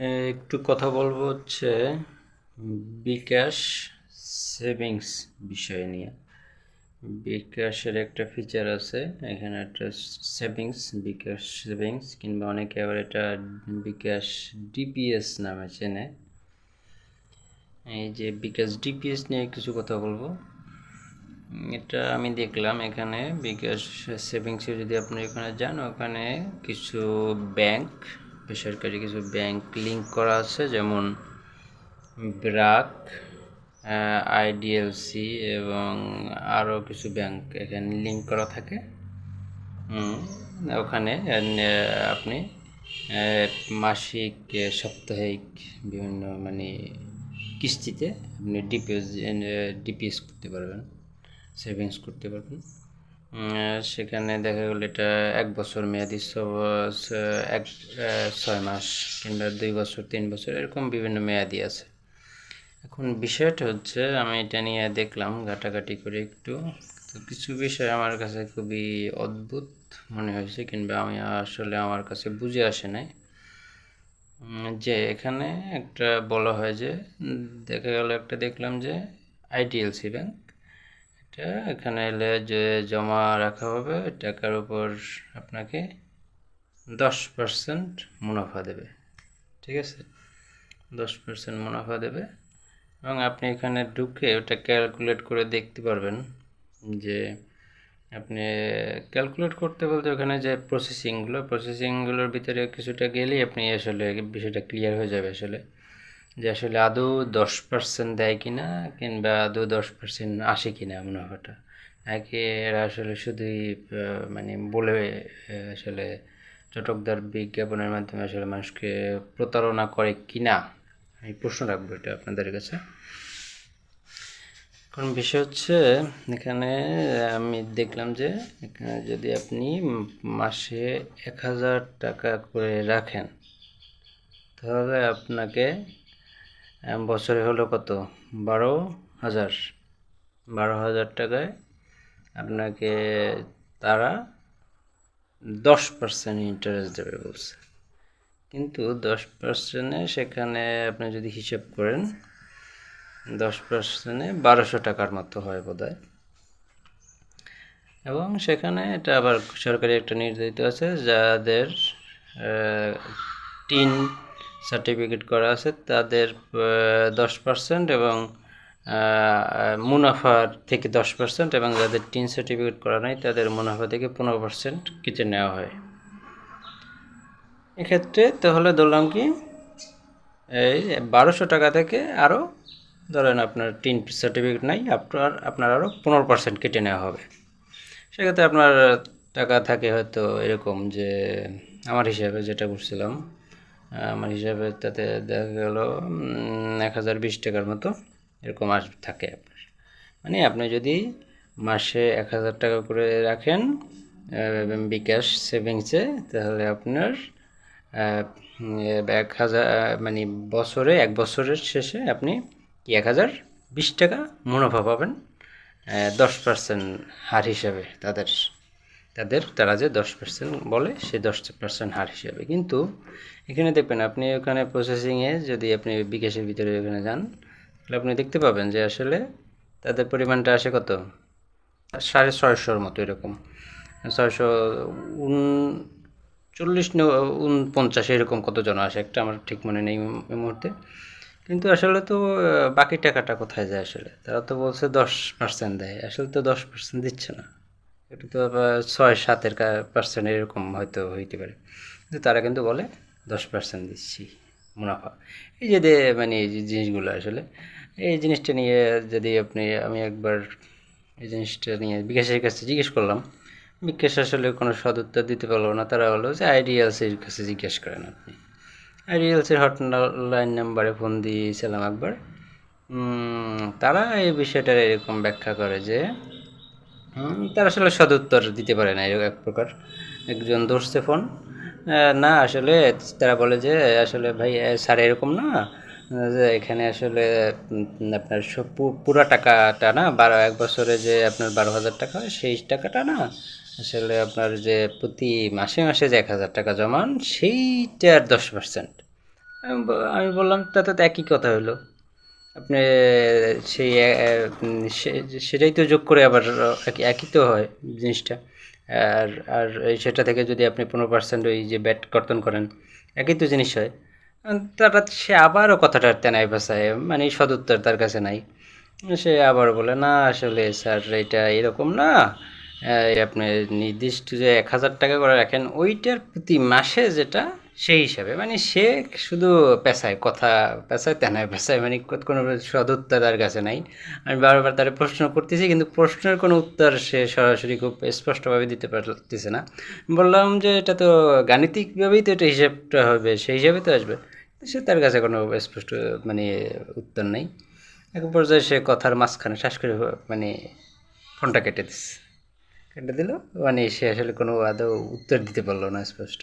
একটু কথা বলব হচ্ছে বিকাশ সেভিংস বিষয় নিয়ে। বিকাশের একটা ফিচার আছে, এখানে একটা সেভিংস, বিকাশ সেভিংস, কিংবা অনেকে আবার এটা বিকাশ ডিপিএস নামে চেনে। এই যে বিকাশ ডিপিএস নিয়ে কিছু কথা বলব। এটা আমি দেখলাম এখানে বিকাশ সেভিংসে যদি আপনি এখানে যান, ওখানে কিছু ব্যাংক বেসরকারি কিছু ব্যাংক লিঙ্ক করা আছে, যেমন ব্রাক আইডিএলসি এবং আরও কিছু ব্যাংক এখানে লিঙ্ক করা থাকে। ওখানে আপনি মাসিক, সাপ্তাহিক বিভিন্ন মানে কিস্তিতে আপনি ডিপিএস ডিপিএস করতে পারবেন সেভিংস করতে পারবেন। সেখানে দেখা গেলো এটা এক বছর মেয়াদি এক ছয় মাস কিংবা দুই বছর, তিন বছর এরকম বিভিন্ন মেয়াদি আছে। এখন বিষয়টা হচ্ছে, আমি এটা নিয়ে দেখলাম, ঘাটাঘাটি করে একটু। তো কিছু বিষয় আমার কাছে খুবই অদ্ভুত মনে হয়েছে কিংবা আমি আসলে আমার কাছে বুঝে আসে নাই। যে এখানে একটা বলা হয় যে দেখা গেল একটা দেখলাম যে আইডিএলসি ব্যাংক এটা এখানে এলে যে জমা রাখা হবে, টাকার উপর আপনাকে দশ পার্সেন্ট মুনাফা দেবে। ঠিক আছে? দশ পার্সেন্ট মুনাফা দেবে। এবং আপনি এখানে ঢুকে ওটা ক্যালকুলেট করে দেখতে পারবেন যে আপনি ক্যালকুলেট করতে বলতে ওখানে যে প্রসেসিংগুলো প্রসেসিংগুলোর ভিতরে কিছুটা গেলেই আপনি আসলে বিষয়টা ক্লিয়ার হয়ে যাবে আসলে। যে আসলে আদৌ দশ পার্সেন্ট দেয় কিনা কিংবা আদৌ দশ পার্সেন্ট আসে কিনা মুনাফাটা নাকি এরা আসলে শুধুই মানে বলে আসলে চটকদার বিজ্ঞাপনের মাধ্যমে আসলে মানুষকে প্রতারণা করে কিনা? আমি প্রশ্ন রাখব এটা আপনাদের কাছে। এখন বিষয় হচ্ছে, এখানে আমি দেখলাম যে, এখানে যদি আপনি মাসে এক হাজার টাকা করে রাখেন, তাহলে আপনাকে বছরে হলো কত? বারো হাজার। বারো হাজার টাকায় আপনাকে তারা দশ পার্সেন্ট ইন্টারেস্ট দেবে বলছে। কিন্তু দশ পার্সেন্টে সেখানে আপনি যদি হিসাব করেন, দশ পার্সেন্টে বারোশো টাকার মতো হয় বোধ এবং সেখানে এটা আবার সরকারি একটা নির্ধারিত আছে, যাদের টিন সার্টিফিকেট করা আছে, তাদের দশ পার্সেন্ট এবং মুনাফার থেকে দশ পার্সেন্ট এবং যাদের টিন সার্টিফিকেট করা নাই, তাদের মুনাফা থেকে পনেরো পার্সেন্ট কেটে নেওয়া হয়। এক্ষেত্রে তাহলে ধরলাম কি, এই বারোশো টাকা থেকে আরও ধরেন আপনার টিন সার্টিফিকেট নাই, আপনার আপনার আরও পনেরো পার্সেন্ট কেটে নেওয়া হবে। সেক্ষেত্রে আপনার টাকা থাকে হয়তো এরকম যে, আমার হিসাবে যেটা করছিলাম আমার হিসাবে তাতে দেখা গেল এক হাজার বিশ টাকার মতো এরকম আস, থাকে আপনার। মানে আপনি যদি মাসে এক হাজার টাকা করে রাখেন বিকাশ সেভিংসে, তাহলে আপনার এক হাজার মানে বছরে, এক বছরের শেষে আপনি এক হাজার বিশ টাকা মুনাফা পাবেন? দশ পার্সেন্ট হার হিসাবে তাদের। তাদের, তারা যে দশ পার্সেন্ট বলে, সে দশ পার্সেন্ট হার হিসাবে। কিন্তু এখানে দেখবেন আপনি ওখানে প্রসেসিংয়ে যদি আপনি বিকাশের ভিতরে ওখানে যান, তাহলে আপনি দেখতে পাবেন যে আসলে তাদের পরিমাণটা আসে কত? সাড়ে ছয়শোর মতো এরকম। ছয়শো উন চল্লিশ উন উনপঞ্চাশ এরকম কতজন আসে, একটা আমার ঠিক মনে নেই এই মুহূর্তে। কিন্তু আসলে তো, বাকি টাকাটা কোথায় যায় আসলে? তারা তো বলছে দশ পার্সেন্ট দেয়, আসলে তো দশ পার্সেন্ট দিচ্ছে না। এটা তো ছয় সাতের পার্সেন্ট এরকম হয়তো হইতে পারে। কিন্তু তারা কিন্তু বলে দশ পার্সেন্ট দিচ্ছি মুনাফা। এই যে মানে এই যে জিনিসগুলো আসলে, এই জিনিসটা নিয়ে যদি আপনি, আমি একবার এই জিনিসটা নিয়ে বিকাশের কাছে জিজ্ঞেস করলাম, বিকাশ আসলে কোনো সদুত্তর দিতে পারল না, তারা বলল যে আইডিয়ালসের কাছে জিজ্ঞেস করেন আপনি। আইডিয়ালসের হটলাইন নাম্বারে ফোন দিয়েছিলাম একবার। তারা এই বিষয়টার এরকম ব্যাখ্যা করে যে তারা আসলে সদুত্তর দিতে পারে না এক প্রকার। একজন ধরছে ফোন। না, আসলে তারা বলে যে, আসলে ভাই স্যার এরকম না, যে এখানে আসলে আপনার পুরা টাকাটা না, বারো, এক বছরে যে আপনার বারো হাজার টাকা সেই টাকাটা না, আসলে আপনার যে প্রতি মাসে মাসে যে এক হাজার টাকা জমান, সেইটার দশ পার্সেন্ট আমি বললাম, তাতে তো একই কথা হলো। আপনি সেই সেটাই তো যোগ করে আবার একই তো হয় জিনিসটা। আর আর সেটা থেকে যদি আপনি পনেরো পার্সেন্ট ওই যে ব্যাট কর্তন করেন, একই তো জিনিস হয়। তারপর সে আবারও কথাটা তেনায় বাসায় মানে সদুত্তর তার কাছে নাই। সে আবার বলে, না, আসলে স্যার, এটা এরকম না। আপনি নির্দিষ্ট যে এক হাজার টাকা করে রাখেন, ওইটার প্রতি মাসে যেটা, সেই হিসাবে। মানে সে শুধু পেশায়, কথা পেশায়, তেনায় পেশায় মানে কোনো সদুত্তর তার কাছে নাই। আমি বারবার তার প্রশ্ন করতেছি, কিন্তু প্রশ্নের কোনো উত্তর সে সরাসরি খুব স্পষ্টভাবে দিতে পারতেছে না। বললাম যে, এটা তো গাণিতিকভাবেই তো এটা হিসাবটা হবে, সেই হিসাবে তো আসবে। সে তার কাছে কোনো স্পষ্ট মানে উত্তর নেই। এক পর্যায়ে সে কথার মাঝখানে শ্বাস করে মানে ফোনটা কেটে দিচ্ছে কেটে দিল। মানে সে আসলে কোনো আদৌ উত্তর দিতে পারল না স্পষ্ট।